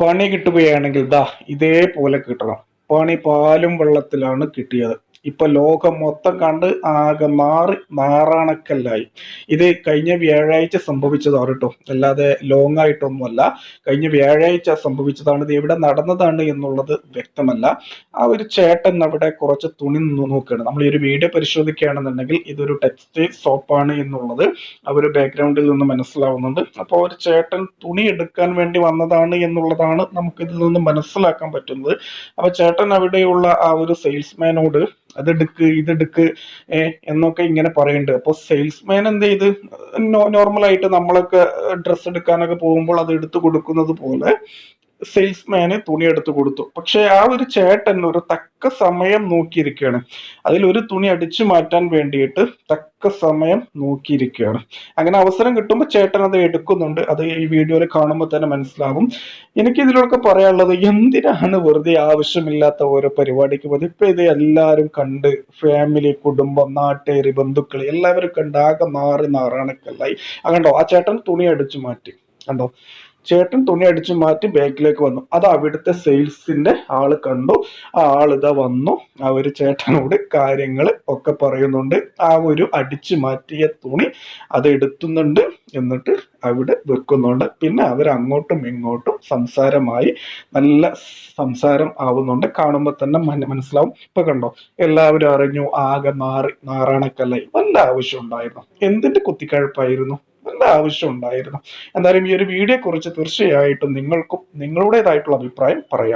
പണി കിട്ടുകയാണെങ്കിൽ ദാ ഇതേപോലെ കിട്ടണം. പണി പാലും വെള്ളത്തിലാണ് കിട്ടിയത്. ഇപ്പൊ ലോകം മൊത്തം കണ്ട് ആകെ മാറി മാറാണക്കല്ലായി ഇത് കഴിഞ്ഞ വ്യാഴാഴ്ച സംഭവിച്ചതാണ് കേട്ടോ അല്ലാതെ ലോങ് ആയിട്ടൊന്നുമല്ല. കഴിഞ്ഞ വ്യാഴാഴ്ച സംഭവിച്ചതാണ്. ഇത് എവിടെ നടന്നതാണ് എന്നുള്ളത് വ്യക്തമല്ല. ആ ഒരു ചേട്ടൻ അവിടെ കുറച്ച് തുണി നോക്കുകയാണ്. നമ്മൾ ഈ ഒരു വീഡിയോ പരിശോധിക്കുകയാണെന്നുണ്ടെങ്കിൽ ഇതൊരു ടെക്സ്റ്റൈൽ സോപ്പാണ് എന്നുള്ളത് ആ ഒരു ബാക്ക്ഗ്രൗണ്ടിൽ നിന്ന് മനസ്സിലാവുന്നുണ്ട്. അപ്പോൾ ഒരു ചേട്ടൻ തുണി എടുക്കാൻ വേണ്ടി വന്നതാണ് എന്നുള്ളതാണ് നമുക്ക് ഇതിൽ നിന്ന് മനസ്സിലാക്കാൻ പറ്റുന്നത്. അപ്പൊ ചേട്ടൻ അവിടെയുള്ള ആ ഒരു സെയിൽസ്മാനോട് അതെടുക്ക് ഇതെടുക്ക് എന്നൊക്കെ ഇങ്ങനെ പറയുന്നുണ്ട് അപ്പോൾ സെയിൽസ്മാൻ എന്ത് ചെയ്ത്? നോർമൽ ആയിട്ട് നമ്മളൊക്കെ ഡ്രസ്സ് എടുക്കാനൊക്കെ പോകുമ്പോൾ അത് എടുത്തു കൊടുക്കുന്നത് പോലെ സെയിൽസ്മാന് തുണി എടുത്തു കൊടുത്തു. പക്ഷെ ആ ഒരു ചേട്ടൻ ഒരു തക്ക സമയം നോക്കിയിരിക്കുകയാണ്. അതിൽ ഒരു തുണി അടിച്ചു മാറ്റാൻ വേണ്ടിയിട്ട് തക്ക സമയം നോക്കിയിരിക്കുകയാണ്. അങ്ങനെ അവസരം കിട്ടുമ്പോൾ ചേട്ടൻ അത് എടുക്കുന്നുണ്ട്. അത് ഈ വീഡിയോയിൽ കാണുമ്പോൾ തന്നെ മനസ്സിലാവും. എനിക്ക് ഇതിലൊക്കെ പറയാനുള്ളത് എന്തിനാണ് വെറുതെ ആവശ്യമില്ലാത്ത ഓരോ പരിപാടിക്ക് പോകുന്നത്? ഇപ്പൊ ഇത് എല്ലാവരും കണ്ട് ഫാമിലി കുടുംബം നാട്ടുകാര് ബന്ധുക്കൾ എല്ലാവരും കണ്ട് ആകെ മാറി നാറാണക്കല്ലായി കണ്ടോ? ആ ചേട്ടൻ തുണി അടിച്ചു മാറ്റി. കണ്ടോ? ചേട്ടൻ തുണി അടിച്ചു മാറ്റി ബാക്കിലേക്ക് വന്നു. അത് അവിടുത്തെ സെയിൽസിന്റെ ആൾ കണ്ടു. ആ ഇതാ വന്നു. ഒരു ചേട്ടനോട് കാര്യങ്ങൾ ഒക്കെ പറയുന്നുണ്ട്. ആ ഒരു അടിച്ചു മാറ്റിയ തുണി അത് എടുത്തുന്നുണ്ട് എന്നിട്ട് അവിടെ വെക്കുന്നുണ്ട്. പിന്നെ അവർ അങ്ങോട്ടും ഇങ്ങോട്ടും സംസാരമായി നല്ല സംസാരം ആവുന്നുണ്ട്. കാണുമ്പോൾ തന്നെ മന- മനസ്സിലാവും. ഇപ്പൊ കണ്ടോ? എല്ലാവരും അറിഞ്ഞു. ആകെ മാറി നാറാണക്കല്ലായി വല്ല ആവശ്യം ഉണ്ടായിരുന്നു. എന്തിന്റെ കുത്തിക്കഴപ്പായിരുന്നു? ആവശ്യം ഉണ്ടായിരുന്നു എന്തായാലും ഈ ഒരു വീഡിയോ കുറിച്ച് തീർച്ചയായിട്ടും നിങ്ങൾക്കും നിങ്ങളുടേതായിട്ടുള്ള അഭിപ്രായം പറയാം.